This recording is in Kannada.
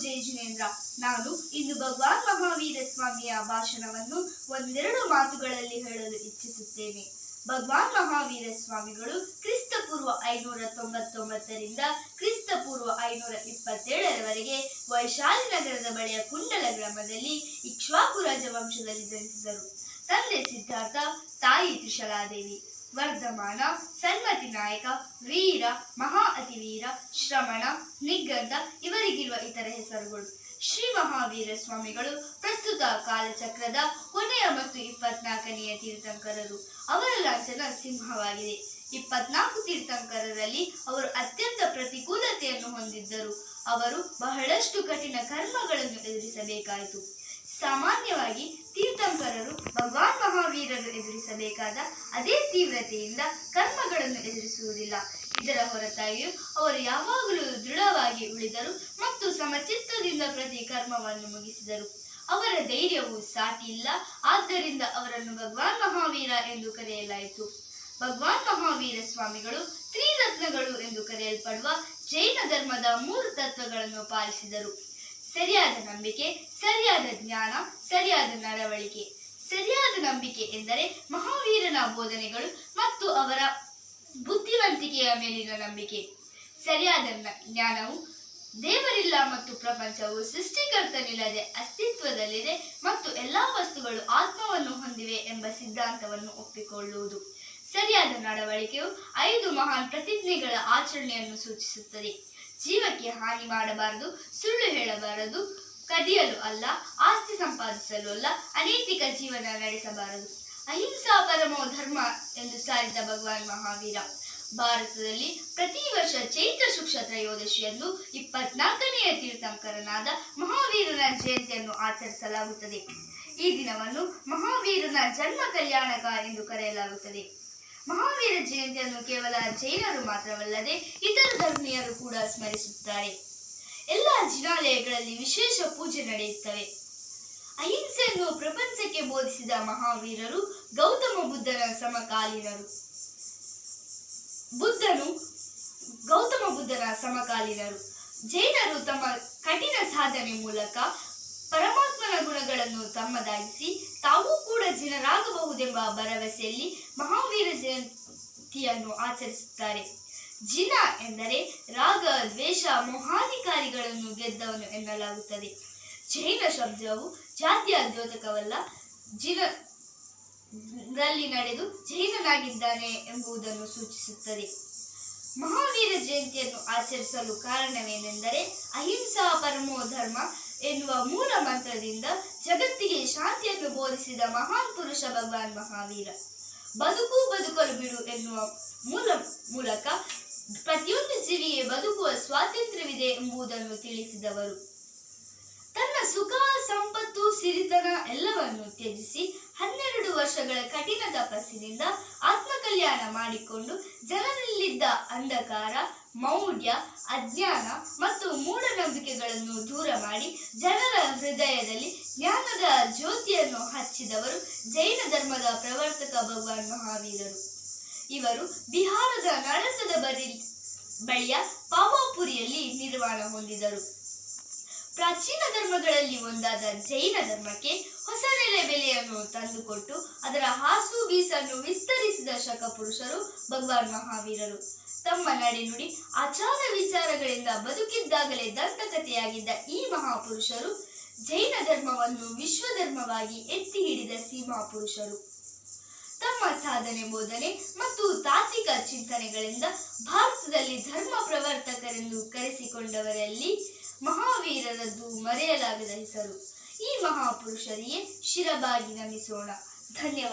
ಜಯ ಜಿನೇಂದ್ರ. ನಾನು ಇಂದು ಭಗವಾನ್ ಮಹಾವೀರ ಸ್ವಾಮಿಯ ಭಾಷಣವನ್ನು ಒಂದೆರಡು ಮಾತುಗಳಲ್ಲಿ ಹೇಳಲು ಇಚ್ಛಿಸುತ್ತೇನೆ. ಭಗವಾನ್ ಮಹಾವೀರ ಸ್ವಾಮಿಗಳು ಕ್ರಿಸ್ತ ಪೂರ್ವ ಐನೂರ ತೊಂಬತ್ತೊಂಬತ್ತರಿಂದ ಕ್ರಿಸ್ತ ಪೂರ್ವ ಐನೂರ ಇಪ್ಪತ್ತೇಳರವರೆಗೆ ವೈಶಾಲಿ ನಗರದ ಬಳಿಯ ಕುಂಡಲ ಗ್ರಾಮದಲ್ಲಿ ಇಕ್ಷ್ವಾಕು ರಾಜವಂಶದಲ್ಲಿ ಜನಿಸಿದರು. ತಂದೆ ಸಿದ್ಧಾರ್ಥ, ತಾಯಿ ತ್ರಿಶಲಾದೇವಿ. ವರ್ಧಮಾನ ಸನ್ಮತಿ ನಾಯಕ ವೀರ, ಮಹಾ ಅತಿವೀರ ಶ್ರಮಣ, ನಿಗ್ಗಂಧ ಇವರಿಗಿರುವ ಇತರ ಹೆಸರುಗಳು. ಶ್ರೀ ಮಹಾವೀರ ಸ್ವಾಮಿಗಳು ಪ್ರಸ್ತುತ ಕಾಲಚಕ್ರದ ಕೊನೆಯ ಮತ್ತು ಇಪ್ಪತ್ನಾಲ್ಕನೆಯ ತೀರ್ಥಂಕರರು. ಅವರ ಲಾಂಛನ ಸಿಂಹವಾಗಿದೆ. ಇಪ್ಪತ್ನಾಲ್ಕು ತೀರ್ಥಂಕರರಲ್ಲಿ ಅವರು ಅತ್ಯಂತ ಪ್ರತಿಕೂಲತೆಯನ್ನು ಹೊಂದಿದ್ದರು. ಅವರು ಬಹಳಷ್ಟು ಕಠಿಣ ಕರ್ಮಗಳನ್ನು ಎದುರಿಸಬೇಕಾಯಿತು. ಸಾಮಾನ್ಯವಾಗಿ ತೀರ್ಥಂಕರರು ಭಗವಾನ್ ಮಹಾವೀರರು ಎದುರಿಸಬೇಕಾದ ಅದೇ ತೀವ್ರತೆಯಿಂದ ಕರ್ಮಗಳನ್ನು ಎದುರಿಸುವುದಿಲ್ಲ. ಇದರ ಹೊರತಾಗಿಯೂ ಅವರು ಯಾವಾಗಲೂ ದೃಢವಾಗಿ ಉಳಿದರು ಮತ್ತು ಸಮಚಿತ್ತದಿಂದ ಪ್ರತಿ ಕರ್ಮವನ್ನು ಮುಗಿಸಿದರು. ಅವರ ಧೈರ್ಯವು ಸಾಟಿಲ್ಲ, ಆದ್ದರಿಂದ ಅವರನ್ನು ಭಗವಾನ್ ಮಹಾವೀರ ಎಂದು ಕರೆಯಲಾಯಿತು. ಭಗವಾನ್ ಮಹಾವೀರ ಸ್ವಾಮಿಗಳು ತ್ರಿರತ್ನಗಳು ಎಂದು ಕರೆಯಲ್ಪಡುವ ಜೈನ ಧರ್ಮದ ಮೂರು ತತ್ವಗಳನ್ನು ಪಾಲಿಸಿದರು. ಸರಿಯಾದ ನಂಬಿಕೆ, ಸರಿಯಾದ ಜ್ಞಾನ, ಸರಿಯಾದ ನಡವಳಿಕೆ. ಸರಿಯಾದ ನಂಬಿಕೆ ಎಂದರೆ ಮಹಾವೀರನ ಬೋಧನೆಗಳು ಮತ್ತು ಅವರ ಬುದ್ಧಿವಂತಿಕೆಯ ಮೇಲಿನ ನಂಬಿಕೆ. ಸರಿಯಾದ ಜ್ಞಾನವು ದೇವರಿಲ್ಲ ಮತ್ತು ಪ್ರಪಂಚವು ಸೃಷ್ಟಿಕರ್ತನಿಲ್ಲದೆ ಅಸ್ತಿತ್ವದಲ್ಲಿದೆ ಮತ್ತು ಎಲ್ಲಾ ವಸ್ತುಗಳು ಆತ್ಮವನ್ನು ಹೊಂದಿವೆ ಎಂಬ ಸಿದ್ಧಾಂತವನ್ನು ಒಪ್ಪಿಕೊಳ್ಳುವುದು. ಸರಿಯಾದ ನಡವಳಿಕೆಯು ಐದು ಮಹಾನ್ ಪ್ರತಿಜ್ಞೆಗಳ ಆಚರಣೆಯನ್ನು ಸೂಚಿಸುತ್ತದೆ. ಜೀವಕ್ಕೆ ಹಾನಿ ಮಾಡಬಾರದು, ಸುಳ್ಳು ಹೇಳಬಾರದು ಕದಿಯಲು ಅಲ್ಲ, ಆಸ್ತಿ ಸಂಪಾದಿಸಲು ಅಲ್ಲ, ಅನೈತಿಕ ಜೀವನ ನಡೆಸಬಾರದು. ಅಹಿಂಸಾ ಪರಮೋ ಧರ್ಮ ಎಂದು ಸಾರಿದ ಭಗವಾನ್ ಮಹಾವೀರ. ಭಾರತದಲ್ಲಿ ಪ್ರತಿ ವರ್ಷ ಚೈತ್ರ ಶುಕ್ಷ ತ್ರಯೋದಶಿಯಂದು ಇಪ್ಪತ್ನಾಲ್ಕನೆಯ ತೀರ್ಥಂಕರನಾದ ಮಹಾವೀರನ ಜಯಂತಿಯನ್ನು ಆಚರಿಸಲಾಗುತ್ತದೆ. ಈ ದಿನವನ್ನು ಮಹಾವೀರನ ಜನ್ಮ ಕಲ್ಯಾಣಕ ಎಂದು ಕರೆಯಲಾಗುತ್ತದೆ. ಮಹಾವೀರ ಜಯಂತಿಯನ್ನು ಕೇವಲ ಜೈನರು ಮಾತ್ರವಲ್ಲದೆ ಇತರ ಧರ್ಮೀಯರು ಕೂಡ ಸ್ಮರಿಸುತ್ತಾರೆ. ಎಲ್ಲ ಜಿನಾಲಯಗಳಲ್ಲಿ ವಿಶೇಷ ಪೂಜೆ ನಡೆಯುತ್ತವೆ. ಅಹಿಂಸೆಯನ್ನು ಪ್ರಪಂಚಕ್ಕೆ ಬೋಧಿಸಿದ ಮಹಾವೀರರು ಗೌತಮ ಬುದ್ಧನ ಸಮಕಾಲೀನರು. ಬುದ್ಧನು ಗೌತಮ ಬುದ್ಧನ ಸಮಕಾಲೀನರು. ಜೈನರು ತಮ್ಮ ಕಠಿಣ ಸಾಧನೆ ಮೂಲಕ ಪರಮಾತ್ಮನ ಗುಣಗಳನ್ನು ತಮ್ಮದಾಗಿಸಿ ತಾವೂ ಕೂಡ ಜಿನರಾಗಬಹುದೆಂಬ ಭರವಸೆಯಲ್ಲಿ ಮಹಾವೀರ ಜಯಂತಿಯನ್ನು ಆಚರಿಸುತ್ತಾರೆ. ಜಿನ ಎಂದರೆ ರಾಗ, ದ್ವೇಷ ಮೋಹಾಧಿಕಾರಿಗಳನ್ನು ಗೆದ್ದವನು ಎನ್ನಲಾಗುತ್ತದೆ. ಜೈನ ಶಬ್ದವು ಜಾತಿಯ ದ್ಯೋತಕವಲ್ಲ ಜಿನ ರಲ್ಲಿ ನಡೆದು ಜೈನನಾಗಿದ್ದಾನೆ ಎಂಬುದನ್ನು ಸೂಚಿಸುತ್ತದೆ. ಮಹಾವೀರ ಜಯಂತಿಯನ್ನು ಆಚರಿಸಲು ಕಾರಣವೇನೆಂದರೆ ಅಹಿಂಸಾ ಪರಮೋ ಧರ್ಮ ಎನ್ನುವ ಮೂಲ ಮಂತ್ರದಿಂದ ಜಗತ್ತಿಗೆ ಶಾಂತಿಯನ್ನು ಬೋಧಿಸಿದ ಮಹಾನ್ ಪುರುಷ ಭಗವಾನ್ ಮಹಾವೀರ. ಬದುಕು ಬದುಕಲು ಬಿಡು ಎನ್ನುವ ಮೂಲ ಮೂಲಕ ಪ್ರತಿಯೊಂದು ಜೀವಿಯೇ ಬದುಕುವ ಸ್ವಾತಂತ್ರ್ಯವಿದೆ ಎಂಬುದನ್ನು ತಿಳಿಸಿದವರು. ತನ್ನ ಸುಖ, ಸಂಪತ್ತು, ಸಿರಿತನ ಎಲ್ಲವನ್ನು ತ್ಯಜಿಸಿ ಹನ್ನೆರಡು ವರ್ಷಗಳ ಕಠಿಣ ತಪಸ್ಸಿನಿಂದ ಆತ್ಮಕಲ್ಯಾಣ ಮಾಡಿಕೊಂಡು ಜನರಲ್ಲಿದ್ದ ಅಂಧಕಾರ, ಮೌಢ್ಯ, ಅಜ್ಞಾನ ಮತ್ತು ಮೂಢನಂಬಿಕೆಗಳನ್ನು ದೂರ ಮಾಡಿ ಜನರ ಹೃದಯದಲ್ಲಿ ಜ್ಞಾನದ ಜ್ಯೋತಿಯನ್ನು ಹಚ್ಚಿದವರು ಜೈನ ಧರ್ಮದ ಪ್ರವರ್ತಕ ಭಗವಾನ್ ಮಹಾವೀರರು. ಇವರು ಬಿಹಾರದ ನಳಂದದ ಬರಿ ಬಳಿಯ ಪಾವಾಪುರಿಯಲ್ಲಿ ನಿರ್ವಾಣ ಹೊಂದಿದರು. ಪ್ರಾಚೀನ ಧರ್ಮಗಳಲ್ಲಿ ಒಂದಾದ ಜೈನ ಧರ್ಮಕ್ಕೆ ಹೊಸ ನೆಲೆ ಬೆಲೆಯನ್ನು ತಂದುಕೊಟ್ಟು ಅದರ ಹಾಸು ಬೀಸನ್ನು ವಿಸ್ತರಿಸಿದ ಶಕ ಪುರುಷರು ಭಗವಾನ್ ಮಹಾವೀರರು. ತಮ್ಮ ನಡೆನುಡಿ ಆಚಾರ ವಿಚಾರಗಳಿಂದ ಬದುಕಿದ್ದಾಗಲೇ ದಂತಕಥೆಯಾಗಿದ್ದ ಈ ಮಹಾಪುರುಷರು ಜೈನ ಧರ್ಮವನ್ನು ವಿಶ್ವಧರ್ಮವಾಗಿ ಎತ್ತಿ ಹಿಡಿದ ಸೀಮಾ ಪುರುಷರು ತಮ್ಮ ಸಾಧನೆ ಬೋಧನೆ ಮತ್ತು ತಾತ್ವಿಕ ಚಿಂತನೆಗಳಿಂದ ಭಾರತದಲ್ಲಿ ಧರ್ಮ ಪ್ರವರ್ತಕರೆಂದು ಕರೆಸಿಕೊಂಡವರಲ್ಲಿ ಮಹಾವೀರರದ್ದು ಮರೆಯಲಾಗದ ಹೆಸರು. ಈ ಮಹಾಪುರುಷರಿಗೆ ಶಿರಬಾಗಿ ನಮಿಸೋಣ. ಧನ್ಯವಾದ.